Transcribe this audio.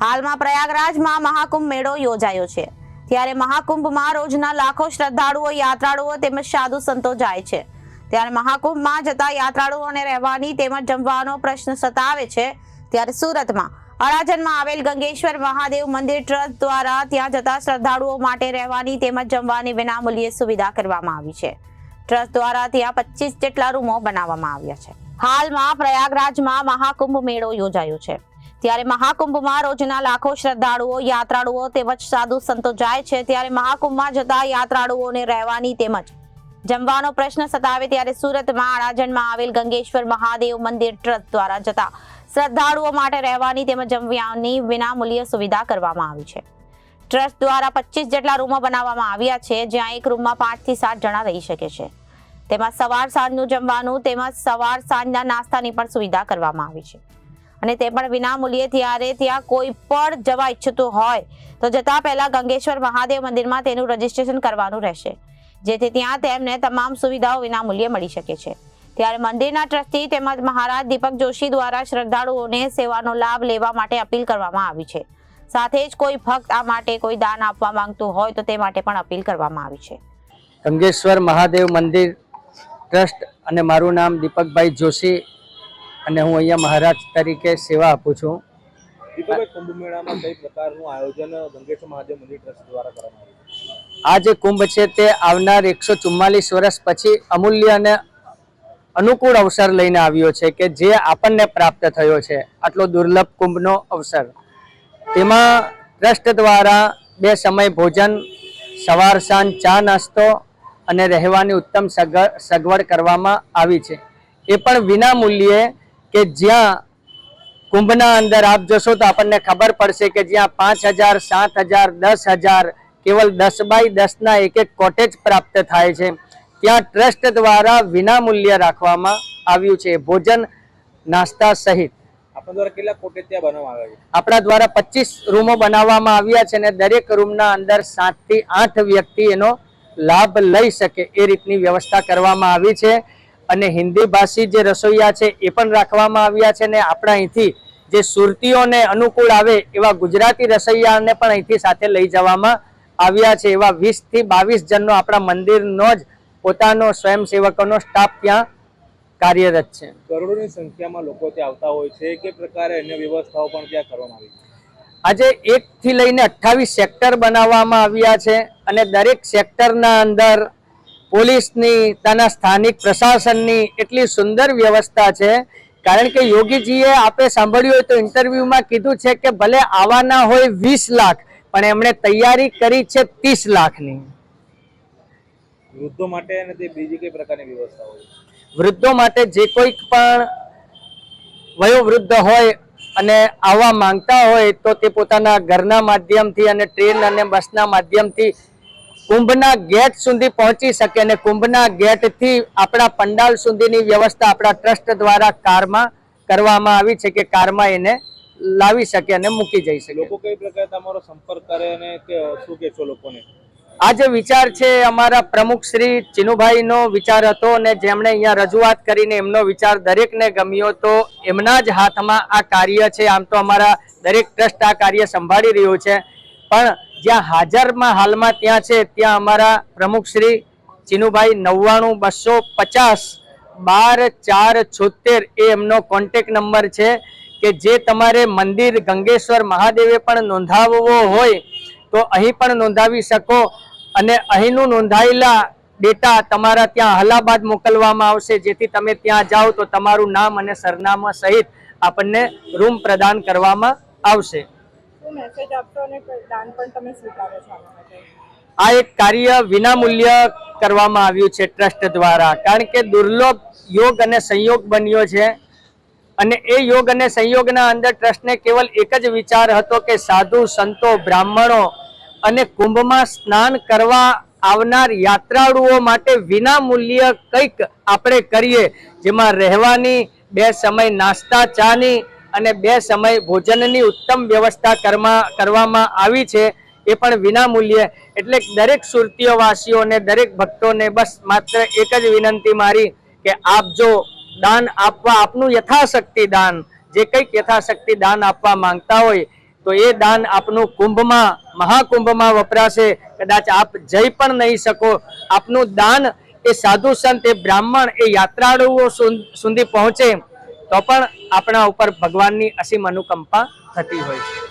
હાલમાં પ્રયાગરાજમાં મહાકુંભ મેળો યોજાયો છે. ત્યારે મહાકુંભમાં રોજના લાખો શ્રદ્ધાળુઓ, યાત્રાળુઓ તેમજ સાધુ સંતો જાય છે. ત્યારે મહાકુંભમાં જતા યાત્રાળુઓને રહેવાની તેમજ જમવાનો પ્રશ્ન સતાવે છે. ત્યારે સુરતમાં અડાજણમાં આવેલ ગંગેશ્વર મહાદેવ મંદિર ટ્રસ્ટ દ્વારા ત્યાં જતા શ્રદ્ધાળુઓ માટે રહેવાની તેમજ જમવાની વિનામૂલ્યે સુવિધા કરવામાં આવી છે. ટ્રસ્ટ દ્વારા ત્યાં પચીસ જેટલા રૂમો બનાવવામાં આવ્યા છે. હાલમાં પ્રયાગરાજમાં મહાકુંભ મેળો યોજાયો છે. ત્યારે મહાકુંભમાં રોજના લાખો શ્રદ્ધાળુઓ, યાત્રાળુઓ તેમજ સાધુ સંતો જાય છે. ત્યારે મહાકુંભમાં જતા યાત્રાળુઓને રહેવાની તેમજ જમવાનો પ્રશ્ન સતાવે ત્યારે સુરતમાં અડાજણમાં આવેલ ગંગેશ્વર મહાદેવ મંદિર ટ્રસ્ટ દ્વારા જતા શ્રદ્ધાળુઓ માટે રહેવાની તેમજ જમવાની વિનામૂલ્ય સુવિધા કરવામાં આવી છે. ટ્રસ્ટ દ્વારા પચીસ જેટલા રૂમો બનાવવામાં આવ્યા છે, જ્યાં એક રૂમમાં પાંચથી સાત જણા રહી શકે છે. તેમાં સવાર સાંજનું જમવાનું તેમજ સવાર સાંજના નાસ્તાની પણ સુવિધા કરવામાં આવી છે. અને તે પણ વિનામૂલ્યે ત્યારે ત્યાં કોઈ પણ જવા ઈચ્છતું હોય. તો જતા પહેલા ગંગેશ્વર મહાદેવ મંદિરમાં તેનું રજીસ્ટ્રેશન કરવાનું રહેશે. જેથી ત્યાં તેમને તમામ સુવિધાઓ વિનામૂલ્યે મળી શકે છે. ત્યારે મંદિરના ટ્રસ્ટી તેમજ મહારાજ દીપક જોશી દ્વારા શ્રદ્ધાળુઓને સેવાનો લાભ લેવા માટે અપીલ કરવામાં આવી છે. સાથે જ કોઈ ભક્ત આ માટે કોઈ દાન આપવા માંગતું હોય તો તે માટે પણ અપીલ કરવામાં આવી છે. ગંગેશ્વર મહાદેવ મંદિર ટ્રસ્ટ અને મારું નામ દીપકભાઈ જોશી અને હું અહીંયા મહારાજ તરીકે સેવા આપું છું. કુંભ મેળામાં કઈ પ્રકારનું આયોજન ગંગેશ્વર મહાદેવ મંદિર ટ્રસ્ટ દ્વારા કરવામાં આવ્યું આ જે કુંભ છે તે આવનાર એકસો ચુમ્માલીસ વર્ષ પછી અમૂલ્ય અને અનુકૂળ અવસર લઈને આવ્યો છે કે જે આપણને પ્રાપ્ત થયો છે. આટલો દુર્લભ કુંભનો અવસર. તેમાં ટ્રસ્ટ દ્વારા બે સમય ભોજન સવાર સાંજ ચા નાસ્તો અને રહેવાની ઉત્તમ સગ- સગવડ કરવામાં આવી છે. એ પણ વિના મૂલ્યે કે જ્યાં કુંભના અંદર આપ જશો તો આપણને ખબર પડશે કે જ્યાં પાંચ હજાર સાત હજાર દસ હજાર કેવલ દસ બાય દસના એક એક કોટેજ પ્રાપ્ત થાય છે. ત્યાં ટ્રસ્ટ દ્વારા વિનામૂલ્ય રાખવામાં આવ્યું છે. ભોજન નાસ્તા સહિત. આપણા દ્વારા કેટલા કોટેજ ત્યાં બનાવવામાં આવ્યા છે? આપણા દ્વારા પચીસ રૂમો બનાવવામાં આવ્યા છે અને દરેક રૂમના અંદર સાતથી આઠ વ્યક્તિ એનો લાભ લઈ શકે એ રીતની વ્યવસ્થા કરવામાં આવી છે. અને હિન્દી ભાષી જે રસોઈયા છે એ પણ રાખવામાં આવ્યા છે ને આપણા અહીંથી જે સુરતીઓને અનુકૂળ આવે એવા ગુજરાતી રસોઈયાને પણ અહીંથી સાથે લઈ જવામાં આવ્યા છે. એવા વીસથી બાવીસ જણનો આપણા મંદિરનો જ પોતાનો સ્વયંસેવકોનો સ્ટાફ ત્યાં કાર્યરત છે. કરોડોની સંખ્યામાં લોકો ત્યાં આવતા હોય છે. કે પ્રકારે અન્ય વ્યવસ્થાઓ પણ ત્યાં કરવામાં આવી છે? આજે એક થી લઈને અઠ્ઠાવીસ સેક્ટર બનાવવામાં આવ્યા છે અને દરેક સેક્ટરના અંદર પોલીસની ત્યાંના સ્થાનિક પ્રશાસનની એટલી સુંદર વ્યવસ્થા છે. કારણ કે યોગીજીએ આપે સાંભળ્યું હોય તો ઇન્ટરવ્યુમાં કીધું છે કે ભલે આવવાના હોય વીસ લાખ પણ એમણે તૈયારી કરી છે ત્રીસ લાખની. વૃદ્ધો માટે અને તે બીજી કઈ પ્રકારની વ્યવસ્થા વૃદ્ધો માટે જે કોઈ પણ વયોવૃદ્ધ હોય અને આવવા માંગતા હોય તો તે પોતાના ઘરના માધ્યમથી અને ટ્રેન અને બસના માધ્યમથી કુંભના ગેટ સુધી પહોંચી શકે અને કુંભના ગેટથી આપણા પંડાલ સુધીની વ્યવસ્થા આપણા ટ્રસ્ટ દ્વારા કારમાં કરવામાં આવી છે કે કારમાં એને લાવી શકે અને મૂકી જઈ શકે. લોકો કઈ પ્રકારે તમારો સંપર્ક કરે અને કે છો લોકોને? આ જે વિચાર છે અમારા પ્રમુખ શ્રી ચિનુભાઈનો વિચાર હતો અને જેમણે અહીંયા રજૂઆત કરીને એમનો વિચાર દરેકને ગમ્યો તો એમના જ હાથમાં આ કાર્ય છે. આમ તો અમારા દરેક ટ્રસ્ટ આ કાર્ય સંભાળી રહ્યું છે. પણ જ્યાં હાજરમાં હાલમાં ત્યાં છે, ત્યાં અમારા પ્રમુખ શ્રી ચિનુભાઈ નવ્વાણું બસો પચાસ બાર ચાર છોતેર એ એમનો કોન્ટેક નંબર છે કે જે તમારે મંદિર ગંગેશ્વર મહાદેવે પણ નોંધાવવો હોય તો અહીં પણ નોંધાવી શકો અને અહીંનું નોંધાયેલા ડેટા તમારા ત્યાં હલાબાદ મોકલવામાં આવશે, જેથી તમે ત્યાં જાઓ તો તમારું નામ અને સરનામા સહિત આપણને રૂમ પ્રદાન કરવામાં આવશે. મેસેજ આપશો અને દાન પણ તમે સ્વીકારો છો આ એક કાર્ય વિનામૂલ્ય કરવામાં આવ્યું છે ટ્રસ્ટ દ્વારા. કારણ કે દુર્લભ યોગ અને સંયોગ બન્યો છે. અને એ યોગ અને સંયોગના અંદર ટ્રસ્ટને કેવલ એક જ વિચાર હતો કે સાધુ, સંતો, બ્રાહ્મણો અને કુંભમાં સ્નાન કરવા આવનાર યાત્રાળુઓ માટે વિના મૂલ્ય કંઈક આપણે કરીએ. જેમાં રહેવાની, બે સમય નાસ્તા, ચાની અને બે સમય ભોજનની ઉત્તમ વ્યવસ્થા કરવામાં આવી છે એ પણ વિના મૂલ્યે એટલે દરેક સુરતીઓવાસીઓને દરેક ભક્તોને બસ માત્ર એક જ વિનંતી મારી કે આપ જો દાન આપવા, આપનું યથાશક્તિ દાન, જે કંઈક યથાશક્તિ દાન આપવા માંગતા હોય, તો એ દાન આપનું કુંભમાં, મહાકુંભમાં વપરાશે. કદાચ આપ જઈ પણ નહીં શકો. આપનું દાન એ સાધુ સંત, એ બ્રાહ્મણ, એ યાત્રાળુઓ સુધી પહોંચે. તો પણ આપણા ઉપર ભગવાનની અસીમ અનુકંપા થતી હોય છે.